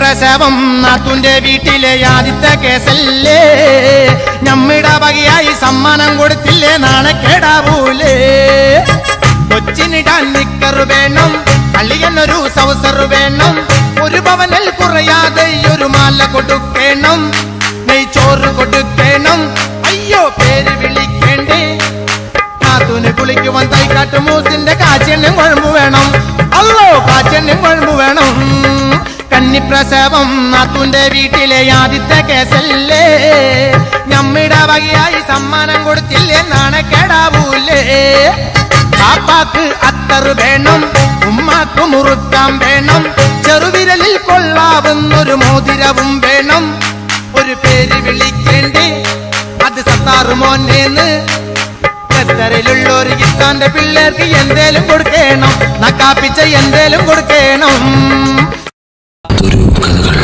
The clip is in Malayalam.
കന്നിപ്രസവം നാത്തുന്റെ വീട്ടിലെ ആദ്യത്തെ കേസല്ലേ? ഞമ്മിട വകയായി സമ്മാനം കൊടുത്തില്ലേ? നാളെ കേടാവൂലേ കൊച്ചിനിടാൻ നിക്കറ് വേണം അള്ളിയെന്നൊരു സൗസർ വേണം ഒരു പവനിൽ കുറയാതെ ഒരു മാല കൊടുക്കണം നെയ്ച്ചോറ് കൊടുക്കണം. അയ്യോ പേര് വിളിക്കേണ്ടേ? നാത്തൂന് കുളിക്കുവാൻ തൈക്കാട്ട് മൂസിന്റെ കാച്ചെണ്ണയും കന്നിപ്രസവം നാത്തുന്റെ വീട്ടിലെ ആദ്യത്തെ കേസല്ലേ? ഞമ്മിടെ വകയായി സമ്മാനം കൊടുത്തില്ലേ? നാണക്കേടാവൂലേ പാപ്പാക്ക് അത്തർ വേണം ഉമ്മാക്ക് മുറുക്കാൻ വേണം ചെറുവിരലിൽ കൊള്ളാവുന്നൊരു മോതിരവും വേണം. ഒരു പേര് വിളിക്കേണ്ടേ അത് സത്താറ് മോനേന്ന്. ഖത്തറിലുള്ള ഒരു ഗിത്താന്റെ പിള്ളേർക്ക് എന്തേലും കൊടുക്കണം നക്കാപ്പിച്ച എന്തേലും കൊടുക്കണം. когда